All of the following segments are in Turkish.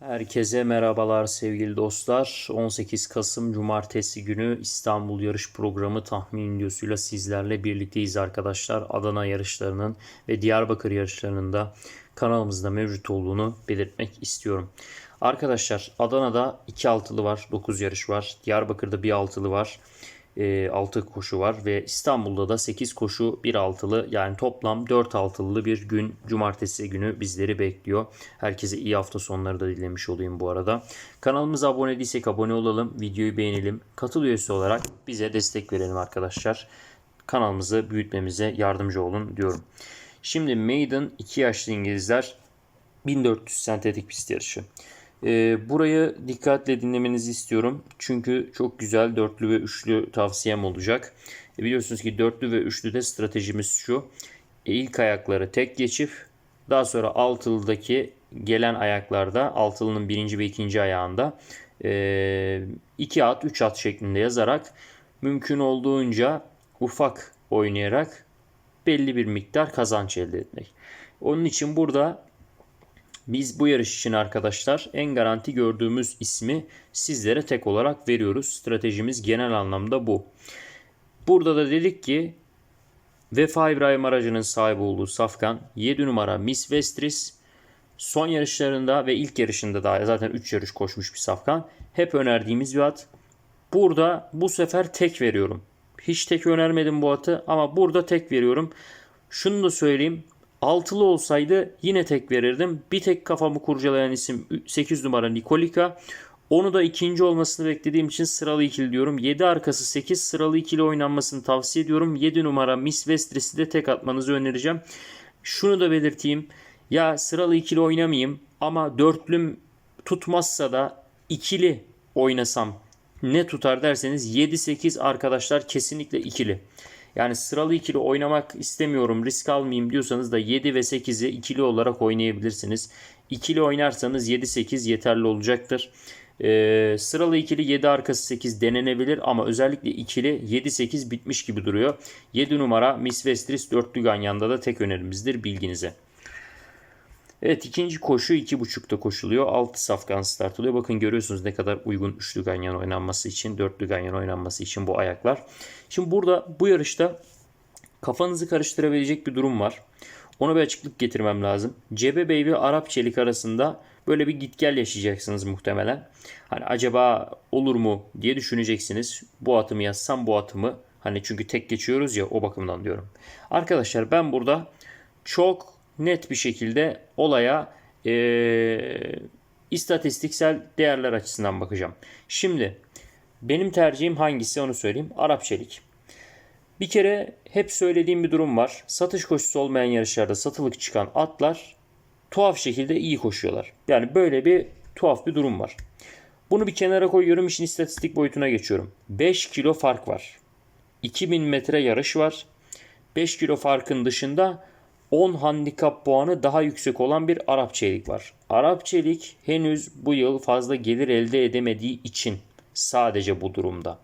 Herkese merhabalar sevgili dostlar. 18 Kasım Cumartesi günü İstanbul yarış programı tahmin videosuyla sizlerle birlikteyiz arkadaşlar. Adana yarışlarının ve Diyarbakır yarışlarının da kanalımızda mevcut olduğunu belirtmek istiyorum. Arkadaşlar Adana'da 2 altılı var, 9 yarış var. Diyarbakır'da bir altılı var. 6 koşu var ve İstanbul'da da 8 koşu 1 altılı yani toplam 4 altılı bir gün cumartesi günü bizleri bekliyor. Herkese iyi hafta sonları da dilemiş olayım bu arada. Kanalımıza abone değilsek abone olalım, videoyu beğenelim. Katıl üyesi olarak bize destek verelim arkadaşlar. Kanalımızı büyütmemize yardımcı olun diyorum. Şimdi Maiden 2 yaşlı İngilizler 1400 sentetik pist yarışı. E, burayı dikkatle dinlemenizi istiyorum. Çünkü çok güzel dörtlü ve üçlü tavsiyem olacak. E, biliyorsunuz ki dörtlü ve üçlüde stratejimiz şu. E, ilk ayakları tek geçip daha sonra altılıdaki gelen ayaklarda altılının birinci ve ikinci ayağında e, iki at, üç at şeklinde yazarak mümkün olduğunca ufak oynayarak belli bir miktar kazanç elde etmek. Onun için burada biz bu yarış için arkadaşlar en garanti gördüğümüz ismi sizlere tek olarak veriyoruz. Stratejimiz genel anlamda bu. Burada da dedik ki Vefa İbrahim aracının sahibi olduğu Safkan 7 numara Miss Vestris son yarışlarında ve ilk yarışında da zaten 3 yarış koşmuş bir Safkan. Hep önerdiğimiz bir at. Burada bu sefer tek veriyorum. Hiç tek önermedim bu atı ama burada tek veriyorum. Şunu da söyleyeyim. Altılı olsaydı yine tek verirdim. Bir tek kafamı kurcalayan isim 8 numara Nikolika. Onu da ikinci olmasını beklediğim için sıralı ikili diyorum. 7 arkası 8 sıralı ikili oynanmasını tavsiye ediyorum. 7 numara Miss Vestris'i de tek atmanızı önereceğim. Şunu da belirteyim. Ya sıralı ikili oynamayayım ama dörtlüm tutmazsa da ikili oynasam ne tutar derseniz 7-8 arkadaşlar kesinlikle ikili. Yani sıralı ikili oynamak istemiyorum risk almayayım diyorsanız da 7 ve 8'i ikili olarak oynayabilirsiniz. İkili oynarsanız 7-8 yeterli olacaktır. Ee, sıralı ikili 7 arkası 8 denenebilir ama özellikle ikili 7-8 bitmiş gibi duruyor. 7 numara Miss Vestris dörtlü ganyanda da tek önerimizdir bilginize. Evet ikinci koşu 2.5'ta koşuluyor. 6 safkan start oluyor. Bakın görüyorsunuz ne kadar uygun üçlü ganyan oynanması için, dörtlü ganyan oynanması için bu ayaklar. Şimdi burada bu yarışta kafanızı karıştırabilecek bir durum var. Ona bir açıklık getirmem lazım. Cebe Bey ve Arap Çelik arasında böyle bir git gel yaşayacaksınız muhtemelen. Hani acaba olur mu diye düşüneceksiniz. Bu atımı yazsam bu atımı. Hani çünkü tek geçiyoruz ya o bakımdan diyorum. Arkadaşlar ben burada çok net bir şekilde olaya e, istatistiksel değerler açısından bakacağım. Şimdi benim tercihim hangisi onu söyleyeyim. Arap Çelik. Bir kere hep söylediğim bir durum var. Satış koşusu olmayan yarışlarda satılık çıkan atlar tuhaf şekilde iyi koşuyorlar. Yani böyle bir tuhaf bir durum var. Bunu bir kenara koyuyorum. işin istatistik boyutuna geçiyorum. 5 kilo fark var. 2000 metre yarış var. 5 kilo farkın dışında 10 handikap puanı daha yüksek olan bir Arap Çelik var. Arap Çelik henüz bu yıl fazla gelir elde edemediği için sadece bu durumda.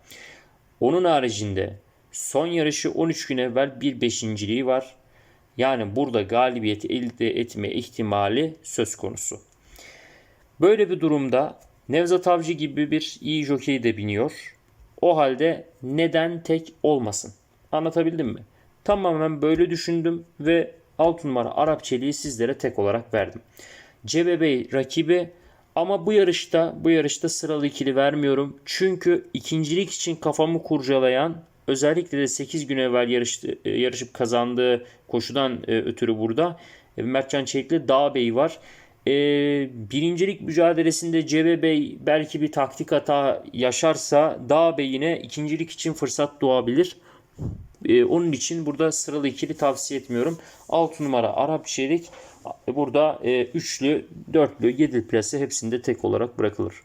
Onun haricinde son yarışı 13 gün evvel bir beşinciliği var. Yani burada galibiyeti elde etme ihtimali söz konusu. Böyle bir durumda Nevzat Avcı gibi bir iyi jockey de biniyor. O halde neden tek olmasın? Anlatabildim mi? Tamamen böyle düşündüm ve 6 numara Arap Çelik'i sizlere tek olarak verdim. Bey rakibi ama bu yarışta bu yarışta sıralı ikili vermiyorum. Çünkü ikincilik için kafamı kurcalayan özellikle de 8 gün evvel yarıştı, e, yarışıp kazandığı koşudan e, ötürü burada e, Mertcan Çelik'le Dağ Bey var. E, birincilik mücadelesinde Cebe Bey belki bir taktik hata yaşarsa Dağ Bey yine ikincilik için fırsat doğabilir. Ee, onun için burada sıralı ikili tavsiye etmiyorum. 6 numara Arap Çelik burada e, üçlü, dörtlü, yedili plase hepsinde tek olarak bırakılır.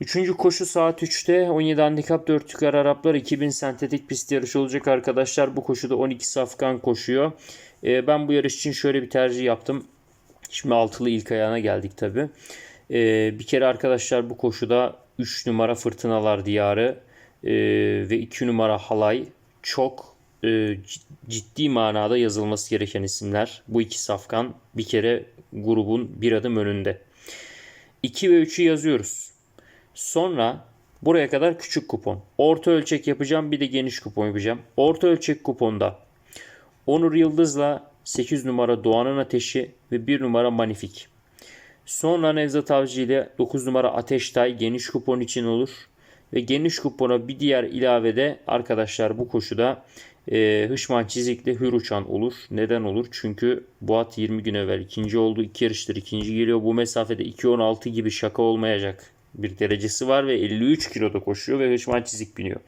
Üçüncü koşu saat 3'te 17 handikap 4 yukarı Araplar 2000 sentetik pist yarışı olacak arkadaşlar. Bu koşuda 12 safkan koşuyor. E, ben bu yarış için şöyle bir tercih yaptım. Şimdi altılı ilk ayağına geldik tabi. E, bir kere arkadaşlar bu koşuda 3 numara Fırtınalar Diyarı e, ve 2 numara Halay çok e, ciddi manada yazılması gereken isimler. Bu iki safkan bir kere grubun bir adım önünde. 2 ve 3'ü yazıyoruz. Sonra buraya kadar küçük kupon. Orta ölçek yapacağım bir de geniş kupon yapacağım. Orta ölçek kuponda Onur Yıldız'la 8 numara Doğan'ın Ateşi ve 1 numara Manifik. Sonra Nevzat Avcı ile 9 numara Ateştay geniş kupon için olur. Ve geniş kupona bir diğer ilavede arkadaşlar bu koşuda e, Hışman Çizik'le Hür Uçan olur. Neden olur? Çünkü bu at 20 gün evvel ikinci oldu. iki yarıştır ikinci geliyor. Bu mesafede 2.16 gibi şaka olmayacak bir derecesi var ve 53 kiloda koşuyor ve Hışman Çizik biniyor.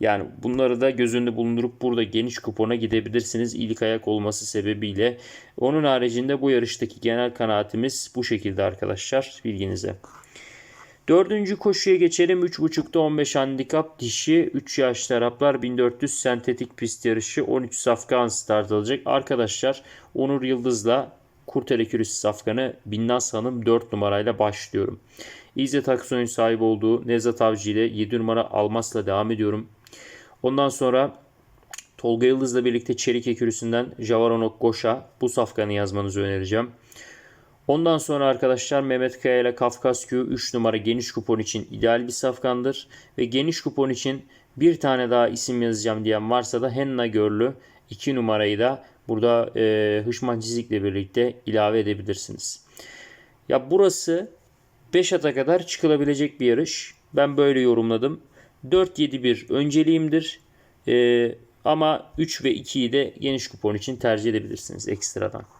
Yani bunları da göz önünde bulundurup burada geniş kupona gidebilirsiniz ilk ayak olması sebebiyle. Onun haricinde bu yarıştaki genel kanaatimiz bu şekilde arkadaşlar bilginize. Dördüncü koşuya geçelim. 3.5'da 15 handikap dişi 3 yaş Araplar 1400 sentetik pist yarışı 13 safkan start alacak. Arkadaşlar Onur Yıldız'la Kurtel Ekürüsü safkanı Binnaz Hanım 4 numarayla başlıyorum. İzzet Aksoy'un sahip olduğu Nevzat Avcı ile 7 numara Almas'la devam ediyorum. Ondan sonra Tolga Yıldız'la birlikte Çelik Ekürüsü'nden Javaronok Goş'a bu safkanı yazmanızı önereceğim. Ondan sonra arkadaşlar Mehmet Kaya ile Kafkas Q 3 numara geniş kupon için ideal bir safkandır. Ve geniş kupon için bir tane daha isim yazacağım diyen varsa da Henna Görlü 2 numarayı da burada e, Hışman Çizik'le birlikte ilave edebilirsiniz. Ya burası 5 ata kadar çıkılabilecek bir yarış. Ben böyle yorumladım. 4-7-1 önceliğimdir. E, ama 3 ve 2'yi de geniş kupon için tercih edebilirsiniz ekstradan.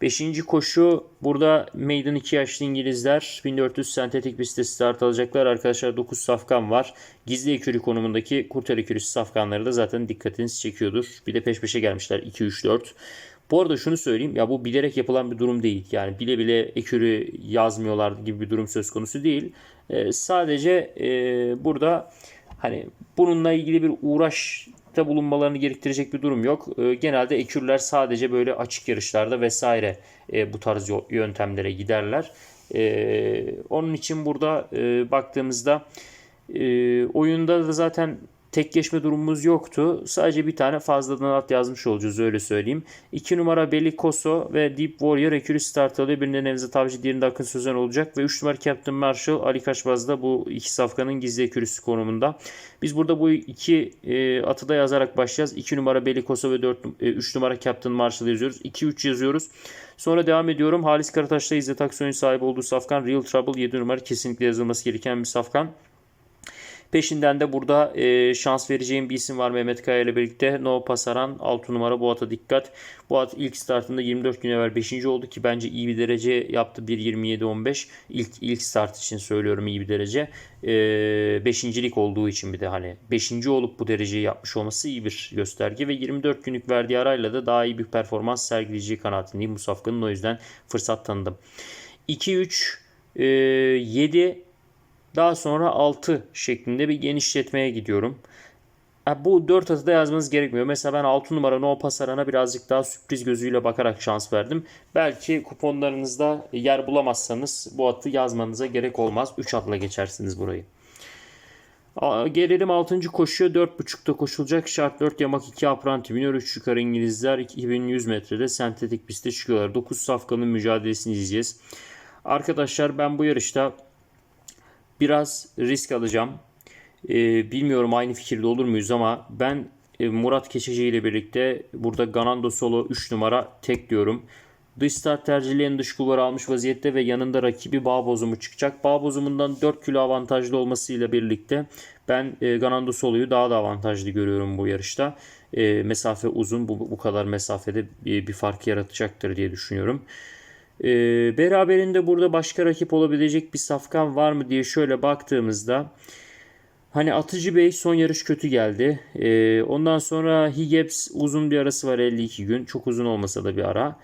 Beşinci koşu burada Maiden 2 yaşlı İngilizler 1400 sentetik pistte start alacaklar. Arkadaşlar 9 safkan var. Gizli ekürü konumundaki kurtar ekürüsü safkanları da zaten dikkatinizi çekiyordur. Bir de peş peşe gelmişler 2-3-4. Bu arada şunu söyleyeyim ya bu bilerek yapılan bir durum değil. Yani bile bile ekürü yazmıyorlar gibi bir durum söz konusu değil. Ee, sadece e, burada hani bununla ilgili bir uğraş da bulunmalarını gerektirecek bir durum yok. E, genelde ekürler sadece böyle açık yarışlarda vesaire e, bu tarz yöntemlere giderler. E, onun için burada e, baktığımızda e, oyunda da zaten tek geçme durumumuz yoktu. Sadece bir tane fazladan at yazmış olacağız öyle söyleyeyim. 2 numara Belikoso ve Deep Warrior ekürü start alıyor. Birinde Nevzat Avcı, diğerinde Akın Sözen olacak. Ve 3 numara Captain Marshall Ali Kaçbaz'da bu iki safkanın gizli ekürüsü konumunda. Biz burada bu iki e, atı da yazarak başlayacağız. 2 numara Belikoso ve 4, e, 3 numara Captain Marshall yazıyoruz. 2-3 yazıyoruz. Sonra devam ediyorum. Halis Karataş'ta İzzet Aksoy'un sahibi olduğu safkan Real Trouble 7 numara kesinlikle yazılması gereken bir safkan. Peşinden de burada e, şans vereceğim bir isim var Mehmet Kaya ile birlikte. No Pasaran 6 numara bu ata dikkat. Bu at ilk startında 24 gün evvel 5. oldu ki bence iyi bir derece yaptı. 1.27-15 ilk ilk start için söylüyorum iyi bir derece. E, beşincilik olduğu için bir de hani 5. olup bu dereceyi yapmış olması iyi bir gösterge ve 24 günlük verdiği arayla da daha iyi bir performans sergileyeceği kanaatindeyim bu o yüzden fırsat tanıdım. 2-3 e, 7 daha sonra 6 şeklinde bir genişletmeye gidiyorum. Bu 4 atı da yazmanız gerekmiyor. Mesela ben 6 numara No Pasarana birazcık daha sürpriz gözüyle bakarak şans verdim. Belki kuponlarınızda yer bulamazsanız bu atı yazmanıza gerek olmaz. 3 atla geçersiniz burayı. Gelelim 6. koşuya 4.5'ta koşulacak. Şart 4 yamak 2 apranti biniyor. 3 yukarı İngilizler 2100 metrede sentetik pistte çıkıyorlar. 9 safkanın mücadelesini izleyeceğiz. Arkadaşlar ben bu yarışta biraz risk alacağım. Ee, bilmiyorum aynı fikirde olur muyuz ama ben e, Murat Keçeci ile birlikte burada Ganando Solo 3 numara tek diyorum. Dış start tercihlerini dış kulvarı almış vaziyette ve yanında rakibi bağ bozumu çıkacak. Bağ bozumundan 4 kilo avantajlı olmasıyla birlikte ben e, Ganando Solo'yu daha da avantajlı görüyorum bu yarışta. E, mesafe uzun bu, bu kadar mesafede bir, bir fark yaratacaktır diye düşünüyorum. E, beraberinde burada başka rakip olabilecek bir safkan var mı diye şöyle baktığımızda hani Atıcı Bey son yarış kötü geldi. E, ondan sonra Higeps uzun bir arası var 52 gün. Çok uzun olmasa da bir ara.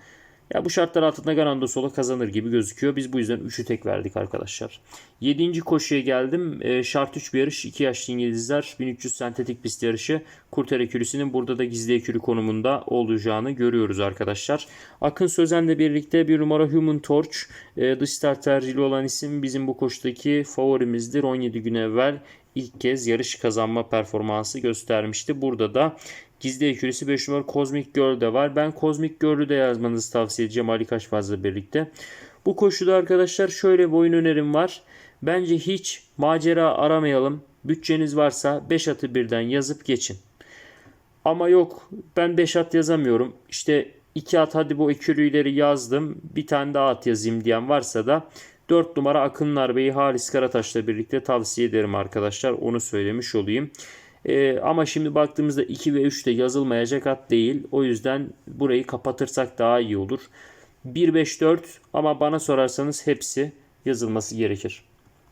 Ya bu şartlar altında Ganando Solo kazanır gibi gözüküyor. Biz bu yüzden 3'ü tek verdik arkadaşlar. 7. koşuya geldim. E, şart 3 bir yarış. 2 yaşlı İngilizler. 1300 sentetik pist yarışı. Kurtar ekürüsünün burada da gizli ekürü konumunda olacağını görüyoruz arkadaşlar. Akın Sözen'le birlikte bir numara Human Torch. E, dış start tercihli olan isim bizim bu koşudaki favorimizdir. 17 gün evvel ilk kez yarış kazanma performansı göstermişti. Burada da Gizli ekürisi 5 numara Cosmic Girl de var. Ben Cosmic Girl'ü de yazmanızı tavsiye edeceğim Ali Kaşfaz'la birlikte. Bu koşuda arkadaşlar şöyle bir oyun önerim var. Bence hiç macera aramayalım. Bütçeniz varsa 5 atı birden yazıp geçin. Ama yok ben 5 at yazamıyorum. İşte 2 at hadi bu ekürüleri yazdım. Bir tane daha at yazayım diyen varsa da 4 numara Akınlar Bey'i Halis Karataş'la birlikte tavsiye ederim arkadaşlar. Onu söylemiş olayım. Ee, ama şimdi baktığımızda 2 ve 3 de yazılmayacak at değil. O yüzden burayı kapatırsak daha iyi olur. 1, 5, 4 ama bana sorarsanız hepsi yazılması gerekir.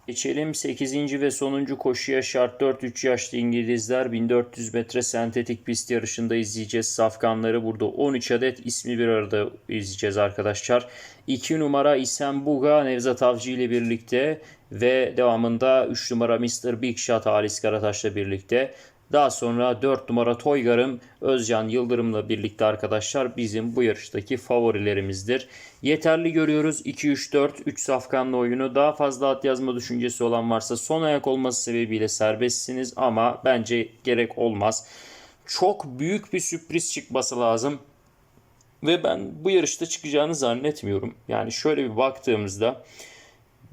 Geçelim 8. ve sonuncu koşuya şart 4-3 yaşlı İngilizler 1400 metre sentetik pist yarışında izleyeceğiz. Safkanları burada 13 adet ismi bir arada izleyeceğiz arkadaşlar. 2 numara İsem Buga Nevzat Avcı ile birlikte ve devamında 3 numara Mr. Big Shot Halis Karataş'la birlikte. Daha sonra 4 numara Toygar'ım Özcan Yıldırım'la birlikte arkadaşlar bizim bu yarıştaki favorilerimizdir. Yeterli görüyoruz 2-3-4 3 safkanlı oyunu. Daha fazla at yazma düşüncesi olan varsa son ayak olması sebebiyle serbestsiniz ama bence gerek olmaz. Çok büyük bir sürpriz çıkması lazım. Ve ben bu yarışta çıkacağını zannetmiyorum. Yani şöyle bir baktığımızda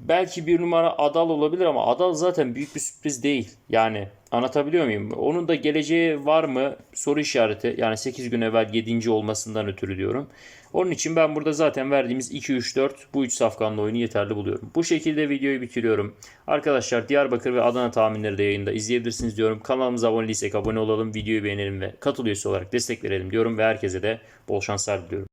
belki bir numara Adal olabilir ama Adal zaten büyük bir sürpriz değil. Yani anlatabiliyor muyum? Onun da geleceği var mı? Soru işareti. Yani 8 gün evvel 7. olmasından ötürü diyorum. Onun için ben burada zaten verdiğimiz 2-3-4 bu 3 safkanlı oyunu yeterli buluyorum. Bu şekilde videoyu bitiriyorum. Arkadaşlar Diyarbakır ve Adana tahminleri de yayında izleyebilirsiniz diyorum. Kanalımıza abone değilsek abone olalım, videoyu beğenelim ve katıl üyesi olarak destek verelim diyorum ve herkese de bol şanslar diliyorum.